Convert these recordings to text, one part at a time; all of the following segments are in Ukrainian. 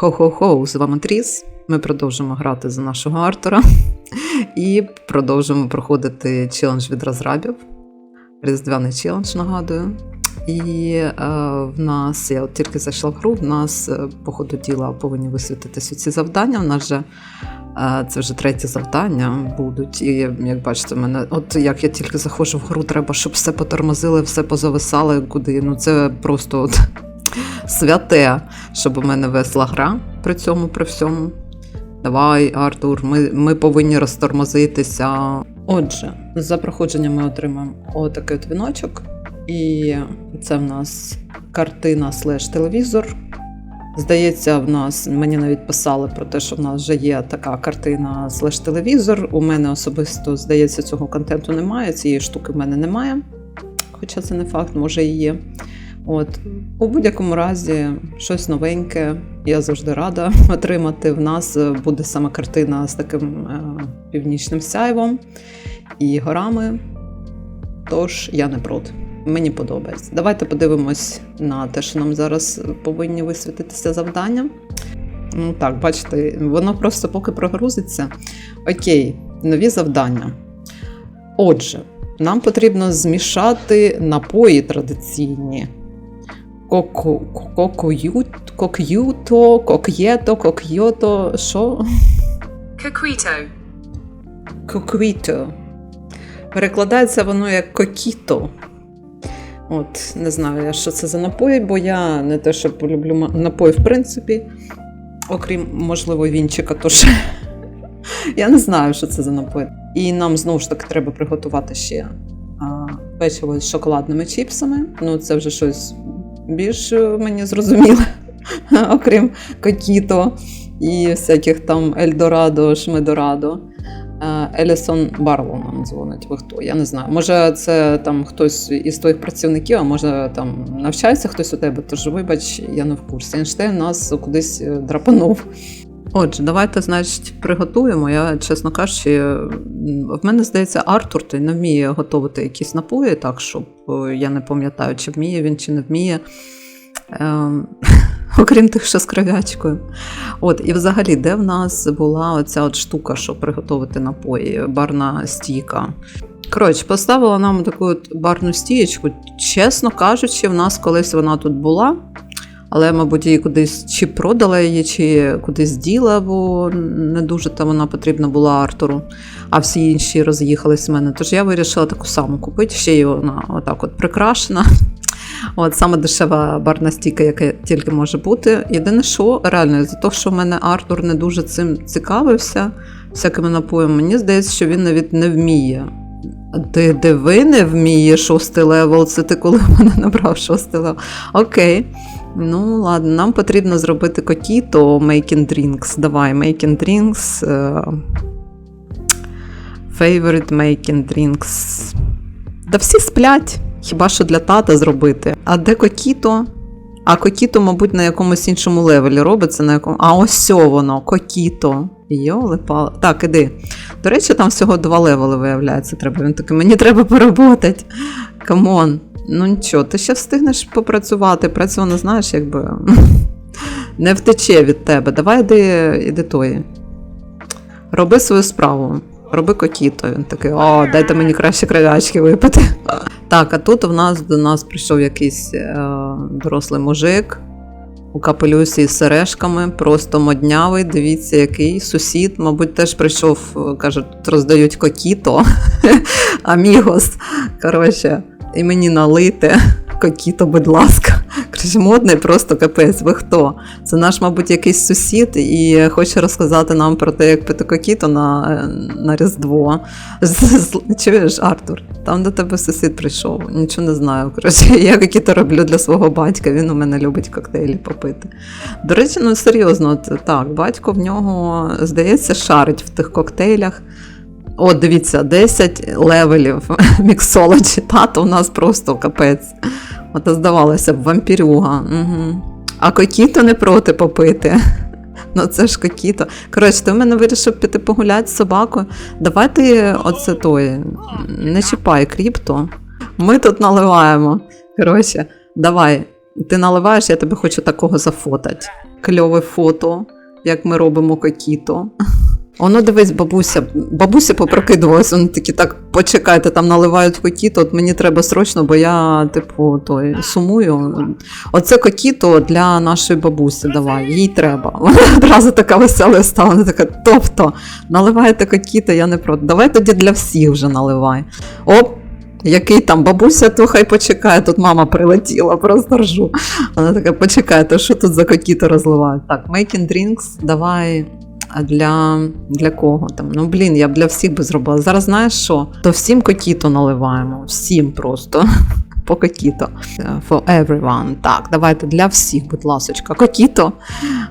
Хо-хо-хо, з вами Тріс. Ми продовжимо грати за нашого Артура і продовжимо проходити челендж від розрабів. Різдвяний челендж, нагадую. І е, в нас, я от тільки зайшла в гру, в нас е, по ходу діла повинні висвітитися ці завдання. У нас же е, це вже третє завдання будуть. І як бачите, мене, от як я тільки заходжу в гру, треба, щоб все потормозили, все позависали куди. Ну це просто от святе, щоб у мене весла гра при цьому, при всьому. Давай, Артур, ми, ми повинні розтормозитися. Отже, за проходження ми отримаємо отакий от віночок. І це в нас картина слеш телевізор. Здається, в нас мені навіть писали про те, що в нас вже є така картина слеш телевізор. У мене особисто, здається, цього контенту немає. Цієї штуки в мене немає. Хоча це не факт, може і є. От у будь-якому разі щось новеньке. Я завжди рада отримати. В нас буде саме картина з таким е, північним сяйвом і горами. Тож я не проти. Мені подобається. Давайте подивимось на те, що нам зараз повинні висвітитися завдання. Ну так, бачите, воно просто поки прогрузиться. Окей, нові завдання. Отже, нам потрібно змішати напої традиційні. Коку, кокою, кок'юто, кок'єто, кок'йото, що? Coquito. Коквіто. Перекладається воно як кокіто. От, не знаю, що це за напої, бо я не те, що полюблю напої, в принципі, окрім, можливо, вінчика, тож я не знаю, що це за напої. І нам знову ж таки треба приготувати ще печиво з шоколадними чіпсами. Ну, це вже щось більш е, мені зрозуміле, окрім кокіто і всяких там Ельдорадо, Шмедорадо. Е, Елісон Барло нам дзвонить. Ви хто? Я не знаю. Може, це там хтось із твоїх працівників, а може там навчається хтось у тебе, тож вибач, я не в курсі. Ейнштейн нас кудись е, драпанув. Отже, давайте, значить, приготуємо. Я, чесно кажучи, в мене здається, Артур той не вміє готувати якісь напої, так щоб е, я не пам'ятаю, чи вміє він, чи не вміє. Ем, окрім тих, що з кров'ячкою. От, і взагалі, де в нас була оця от штука, щоб приготувати напої, барна стійка. Коротше, поставила нам таку от барну стієчку. Чесно кажучи, в нас колись вона тут була, але, мабуть, її кудись чи продала її, чи кудись діла, бо не дуже там вона потрібна була Артуру, а всі інші роз'їхались в мене. Тож я вирішила таку саму купити, ще й вона отак от прикрашена. От саме дешева барна стійка, яка тільки може бути. Єдине, що реально, за те, що в мене Артур не дуже цим цікавився, всякими напоями, мені здається, що він навіть не вміє. Ти диви не вміє шостий левел, це ти коли мене набрав шостий левел. Окей. Ну, ладно, нам потрібно зробити котіто Making Drinks. Давай, Making Drinks. е, Favorite Making Drinks. Да всі сплять, хіба що для тата зробити. А де Кокіто? А Кокіто, мабуть, на якомусь іншому левелі робиться, на якому. А ось воно, Кокіто. Йоли пали. Так, іди. До речі, там всього два левели виявляється. Треба. Він такий, мені треба поработати. Камон. Ну нічого, ти ще встигнеш попрацювати. Праця, вона, знаєш, якби не втече від тебе. Давай іди, іди тої. Роби свою справу. Роби кокіто. Він такий, о, дайте мені краще кров'ячки випити. Так, а тут в нас до нас прийшов якийсь е, дорослий мужик у капелюсі з сережками, просто моднявий. Дивіться, який сусід, мабуть, теж прийшов, е, каже, тут роздають кокіто, амігос. Коротше, і мені налити. Кокіто, будь ласка. Коротше, модний просто капець. Ви хто? Це наш, мабуть, якийсь сусід і хоче розказати нам про те, як пити кокіто на, е, на Різдво. Чуєш, Артур? Там до тебе сусід прийшов. Нічого не знаю. Коротше, я кокіто роблю для свого батька. Він у мене любить коктейлі попити. До речі, ну серйозно, так, батько в нього, здається, шарить в тих коктейлях. От, дивіться, 10 левелів міксологі. Тато у нас просто капець. От здавалося б, вампірюга. Угу. А кокіто не проти попити. Ну, це ж кокіто. Коротше, ти в мене вирішив піти погуляти з собакою. Давай ти оце той, не чіпай кріпто. Ми тут наливаємо. Коротше, давай, Ти наливаєш, я тебе хочу такого зафотати. Кльове фото, як ми робимо кокіто. Воно дивись, бабуся, бабуся попрокидувалась, вони такі, так, почекайте, там наливають кокіто, от мені треба срочно, бо я, типу, той, сумую. Оце кокіто для нашої бабусі, давай, їй треба. Вона одразу така весела стала, вона така, тобто, наливаєте кокіто, я не проти. Давай тоді для всіх вже наливай. Оп, який там бабуся, то хай почекає, тут мама прилетіла, просто ржу. Вона така, почекайте, що тут за кокіто розливають? Так, making drinks, давай. А для, для кого там? Ну блін, я б для всіх би зробила. Зараз знаєш що? То всім кокіто наливаємо. Всім просто. По кокіто. For everyone. Так, давайте для всіх, будь ласочка. Кокіто.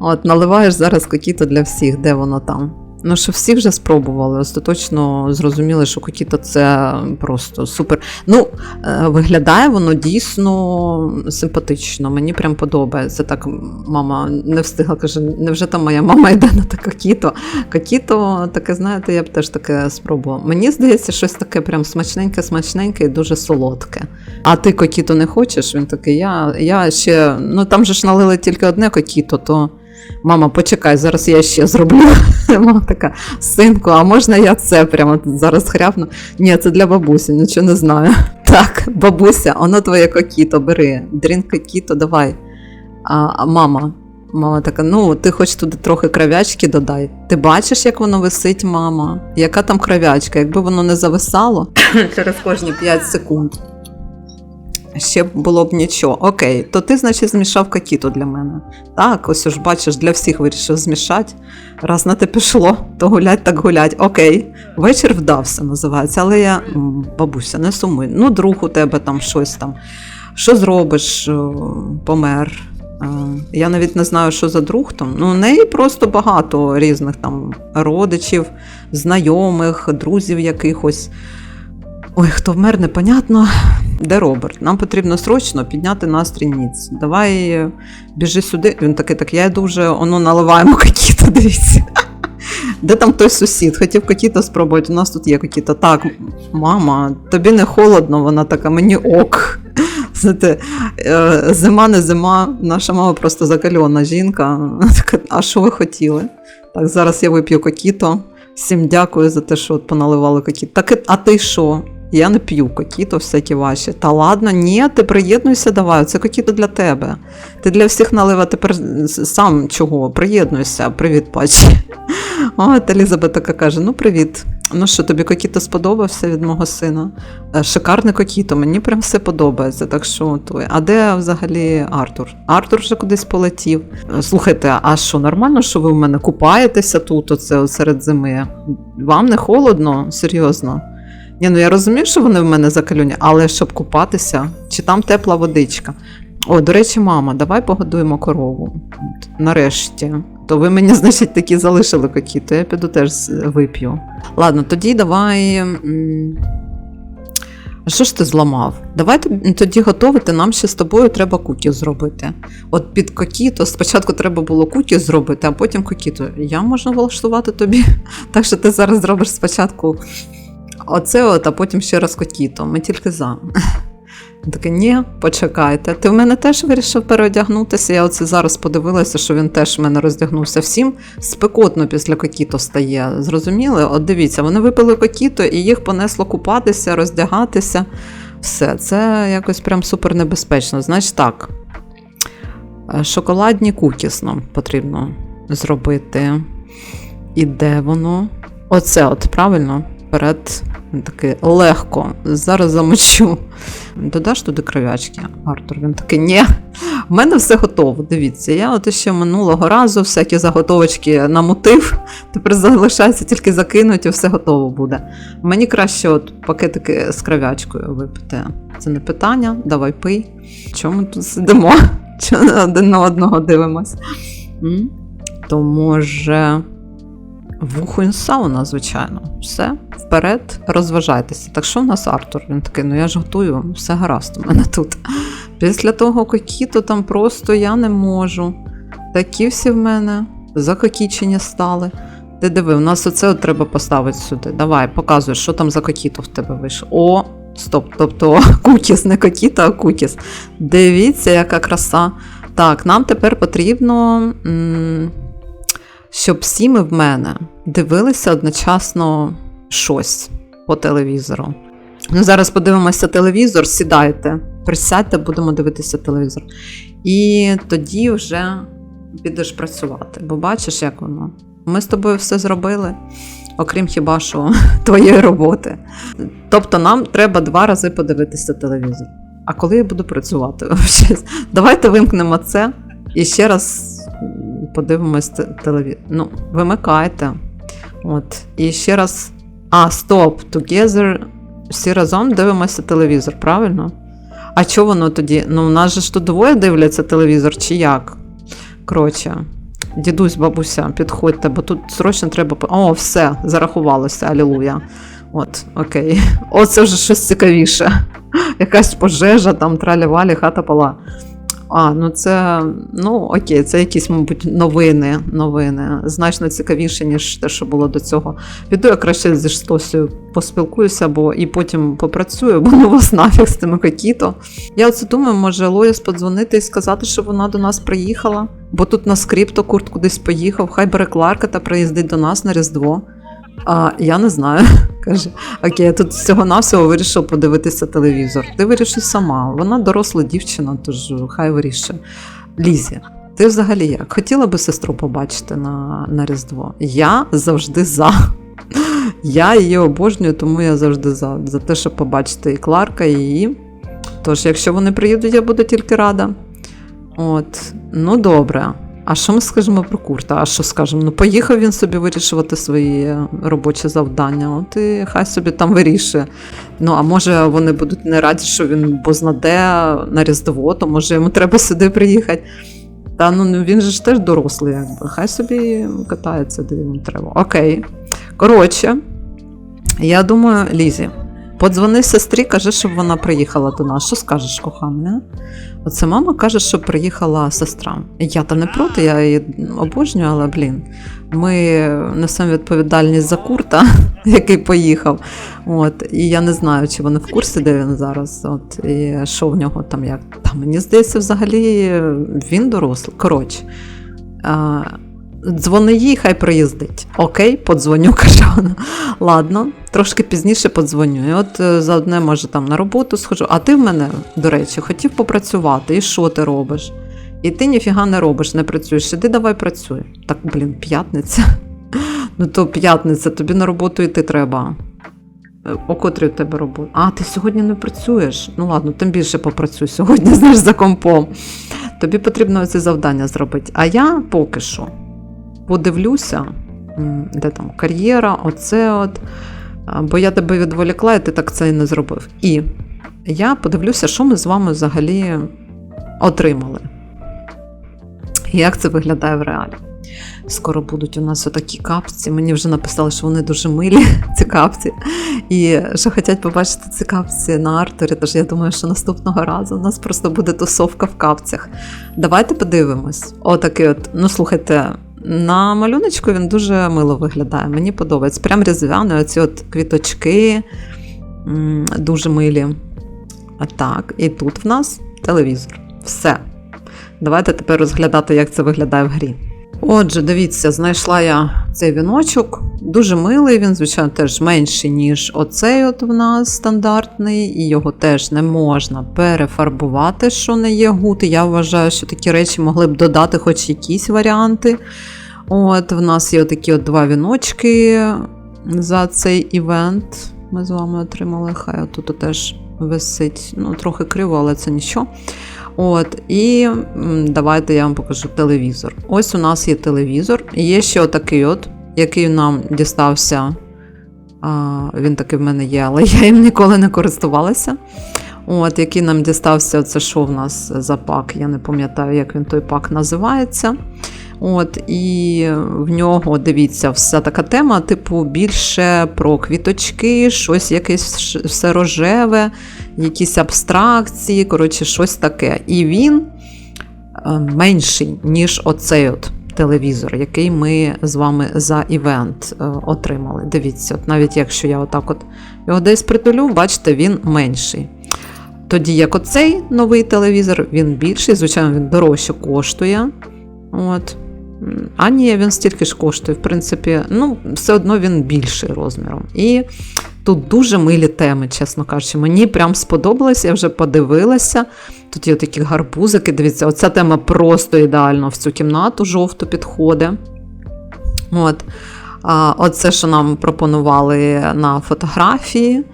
От, наливаєш зараз кокіто для всіх, де воно там. Ну, що всі вже спробували, остаточно зрозуміли, що кокіто це просто супер. Ну, е, виглядає воно дійсно симпатично. Мені прям подобається. Так мама не встигла, каже, невже там моя мама йде на те кокіто? Кокіто, таке, знаєте, я б теж таке спробувала. Мені здається, щось таке прям смачненьке, смачненьке і дуже солодке. А ти кокіто не хочеш? Він такий, я, я ще, ну там же ж налили тільки одне кокіто, то. Мама, почекай, зараз я ще зроблю. Мама така, синку, а можна я це прямо зараз хряпну? Ні, це для бабусі, нічого не знаю. Так, бабуся, воно твоє кокіто, бери. Дрінк кокіто, давай. А, а мама. Мама така, ну ти хоч туди трохи кров'ячки додай. Ти бачиш, як воно висить, мама? Яка там кров'ячка? Якби воно не зависало через кожні 5 секунд. Ще було б нічого. Окей, то ти, значить, змішав кокіто для мене. Так, ось ж бачиш, для всіх вирішив змішати. Раз на те пішло, то гулять так гулять. Окей, вечір вдався, називається. Але я, бабуся, не сумуй. Ну, друг у тебе там щось там. Що зробиш, е, помер. Е, Я навіть не знаю, що за друг там. Ну, у неї просто багато різних там родичів, знайомих, друзів якихось. Ой, хто вмер, непонятно. Де Роберт? Нам потрібно срочно підняти настрій ніц. Давай біжи сюди. Він такий, так я йду вже, оно наливаємо кокіто, дивіться. Де там той сусід? Хотів кокіто спробувати, у нас тут є кокіто. Так, мама, тобі не холодно, вона така, мені ок. Знаєте, е, зима не зима, наша мама просто закальона жінка. А що ви хотіли? Так, зараз я вип'ю кокіто. Всім дякую за те, що от поналивали кокіто. Так, а ти що? Я не п'ю кокіто, всякі ваші. Та ладно, ні, ти приєднуйся давай, це кокіто для тебе. Ти для всіх налив, а тепер сам чого? Приєднуйся, привіт, пачі. От Елізабет така каже: ну привіт. Ну що, тобі кокіто сподобався від мого сина? Е, Шикарне кокіто, мені прям все подобається. Так що той. А де взагалі Артур? Артур вже кудись полетів. Е, Слухайте, а що, нормально, що ви в мене купаєтеся тут, оце серед зими? Вам не холодно? Серйозно? Ні, ну я розумію, що вони в мене закалюні, але щоб купатися, чи там тепла водичка. О, до речі, мама, давай погодуємо корову. Нарешті. То ви мені, значить, такі залишили кокі, то я піду теж вип'ю. Ладно, тоді давай. Що ж ти зламав? Давай тоді готувати. Нам ще з тобою треба кукі зробити. От під кокіто спочатку треба було кукі зробити, а потім кокіто. Я можу влаштувати тобі. Так що ти зараз зробиш спочатку оце, от, а потім ще раз кокіто. Ми тільки за. Такий, ні, почекайте. Ти в мене теж вирішив переодягнутися. Я оце зараз подивилася, що він теж в мене роздягнувся. Всім спекотно після кокіто стає. Зрозуміли? От дивіться, вони випили кокіто і їх понесло купатися, роздягатися. Все, це якось прям супер небезпечно. Значить так. е, Шоколадні кукіс нам потрібно зробити. І де воно? Оце, от, правильно? Вперед. Він такий легко. Зараз замочу. Додаш туди кров'ячки, Артур. Він такий, ні, в мене все готово. Дивіться, я от ще минулого разу всякі заготовочки намутив. Тепер залишається тільки закинути, і все готово буде. Мені краще от пакетики з кров'ячкою випити. Це не питання, давай пий. Чому ми тут сидимо? Чому один на одного дивимось? То може. Вухо сауна, звичайно. Все, вперед, розважайтеся. Так що в нас Артур? Він такий, ну я ж готую, все гаразд у мене тут. Після того кокіто там просто я не можу. Такі всі в мене закокічені стали. Ти диви, у нас оце от треба поставити сюди. Давай, показуй, що там за кокіто в тебе вийшло. О, Стоп, тобто кукіс, не кокіта, а кукіс. Дивіться, яка краса. Так, нам тепер потрібно, м, щоб всі ми в мене дивилися одночасно щось по телевізору. Ну, зараз подивимося телевізор, сідайте, присядьте, будемо дивитися телевізор. І тоді вже підеш працювати, бо бачиш, як воно. Ми з тобою все зробили, окрім хіба що твоєї роботи. Тобто нам треба два рази подивитися телевізор. А коли я буду працювати? Давайте вимкнемо це і ще раз подивимось телевізор. Ну, вимикайте. От. І ще раз. А, стоп! Together. Всі разом дивимося телевізор, правильно? А чого воно тоді? Ну, у нас же ж тут двоє дивляться телевізор, чи як? Коротше, дідусь, бабуся, підходьте, бо тут срочно треба. О, все, зарахувалося, алілуя. От, окей. Оце вже щось цікавіше. Якась пожежа, там тралі-валі, хата пала. А, ну це, ну окей, це якісь, мабуть, новини, новини. Значно цікавіше, ніж те, що було до цього. Піду я краще зі Штосею поспілкуюся, бо і потім попрацюю, бо ну вас нафіг з тими какіто. Я оце думаю, може Лоїс подзвонити і сказати, що вона до нас приїхала, бо тут на скрипто Курт кудись поїхав, хай бере Кларка та приїздить до нас на Різдво. А я не знаю. Каже, окей, я тут всього-навсього вирішив подивитися телевізор. Ти вирішуй сама. Вона доросла дівчина, тож хай вирішує. Лізі, ти взагалі як? Хотіла би сестру побачити на, на Різдво? Я завжди за. Я її обожнюю, тому я завжди за. За те, щоб побачити і Кларка, і її. Тож, якщо вони приїдуть, я буду тільки рада. От, ну добре. А що ми скажемо про Курта? А що скажемо? Ну, поїхав він собі вирішувати свої робочі завдання. От і хай собі там вирішує. Ну, а може вони будуть не раді, що він бознаде на Різдво, то може йому треба сюди приїхати. Та ну ну, він же ж теж дорослий, якби. Хай собі катається, де йому треба. Окей. Коротше, я думаю, Лізі, подзвони сестрі, кажи, щоб вона приїхала до нас. Що скажеш, кохана? Оце мама каже, що приїхала сестра. Я та не проти, я її обожнюю, але блін, ми несемо відповідальність за курта, який поїхав. От, і я не знаю, чи вони в курсі, де він зараз. От, і що в нього там як. Та мені здається, взагалі він дорослий. Коротше. Дзвони їй, хай приїздить. Окей, подзвоню, каже вона. Ладно, трошки пізніше подзвоню. І от е, за одне, може, там на роботу схожу. А ти в мене, до речі, хотів попрацювати. І що ти робиш? І ти ніфіга не робиш, не працюєш. Іди давай працюй. Так, блін, п'ятниця. Ну то п'ятниця, тобі на роботу йти треба. Е, О котрій у тебе робота? А, ти сьогодні не працюєш. Ну ладно, тим більше попрацюй сьогодні, знаєш, за компом. Тобі потрібно ці завдання зробити. А я поки що подивлюся, де там кар'єра, оце от. Бо я тебе відволікла, і ти так це і не зробив. І я подивлюся, що ми з вами взагалі отримали. Як це виглядає в реалі? Скоро будуть у нас отакі капці. Мені вже написали, що вони дуже милі, ці капці. І що хочуть побачити ці капці на Артурі. Тож я думаю, що наступного разу у нас просто буде тусовка в капцях. Давайте подивимось. Отакий от, ну слухайте, на малюночку він дуже мило виглядає. Мені подобається. Прям різдвяний, оці от квіточки дуже милі. А так, і тут в нас телевізор. Все. Давайте тепер розглядати, як це виглядає в грі. Отже, дивіться, знайшла я цей віночок. Дуже милий, він, звичайно, теж менший, ніж оцей от в нас стандартний, і його теж не можна перефарбувати, що не є гуд. Я вважаю, що такі речі могли б додати хоч якісь варіанти. От, в нас є такі от два віночки за цей івент. Ми з вами отримали. Хай тут теж висить. Ну, трохи криво, але це нічого. От, і давайте я вам покажу телевізор. Ось у нас є телевізор. Є ще отакий от, який нам дістався. А, він такий в мене є, але я їм ніколи не користувалася. От, який нам дістався, це що в нас за пак? Я не пам'ятаю, як він той пак називається. От, і в нього, дивіться, вся така тема, типу, більше про квіточки, щось якесь все рожеве, якісь абстракції, коротше, щось таке. І він е, менший, ніж оцей от телевізор, який ми з вами за івент е, отримали. Дивіться, от навіть якщо я отак от його десь притулю, бачите, він менший. Тоді як оцей новий телевізор, він більший, звичайно, він дорожче коштує. От. М, А ні, він стільки ж коштує. В принципі, ну, все одно він більший розміром. І тут дуже милі теми, чесно кажучи. Мені прям сподобалось, я вже подивилася. Тут є такі гарбузики. Дивіться, оця тема просто ідеально в цю кімнату жовту підходить. От. Оце, що нам пропонували на фотографії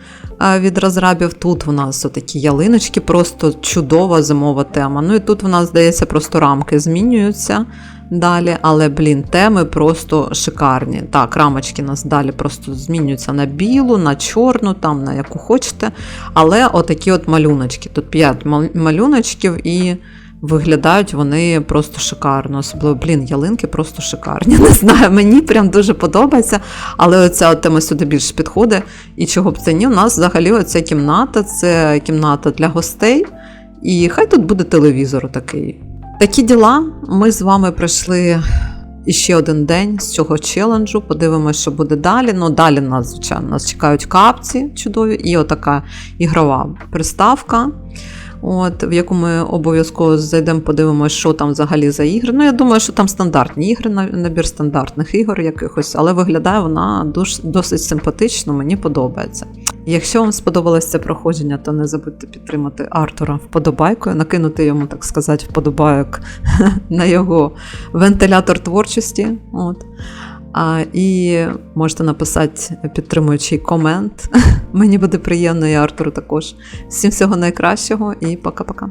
від розрабів. Тут у нас такі ялиночки, просто чудова зимова тема. Ну і тут в нас, здається, просто рамки змінюються далі, але, блін, теми просто шикарні. Так, рамочки нас далі просто змінюються на білу, на чорну, там на яку хочете. Але отакі от малюночки. Тут 5 малюночків і. Виглядають вони просто шикарно. Особливо, блін, ялинки просто шикарні. Не знаю, мені прям дуже подобається. Але оця тема сюди більше підходить. І чого б це ні, у нас взагалі оця кімната це кімната для гостей. І хай тут буде телевізор такий. Такі діла. Ми з вами пройшли іще один день з цього челенджу. Подивимося, що буде далі. Ну, далі нас, звичайно, нас чекають капці чудові, і отака ігрова приставка. От, в яку ми обов'язково зайдемо, подивимося, що там взагалі за ігри. Ну, я думаю, що там стандартні ігри, набір стандартних ігор якихось, але виглядає вона дуже, досить симпатично, мені подобається. Якщо вам сподобалось це проходження, то не забудьте підтримати Артура вподобайкою, накинути йому, так сказати, вподобайок на його вентилятор творчості. От. А, і можете написати підтримуючий комент. Мені буде приємно, і Артуру також. Всім всього найкращого і пока-пока.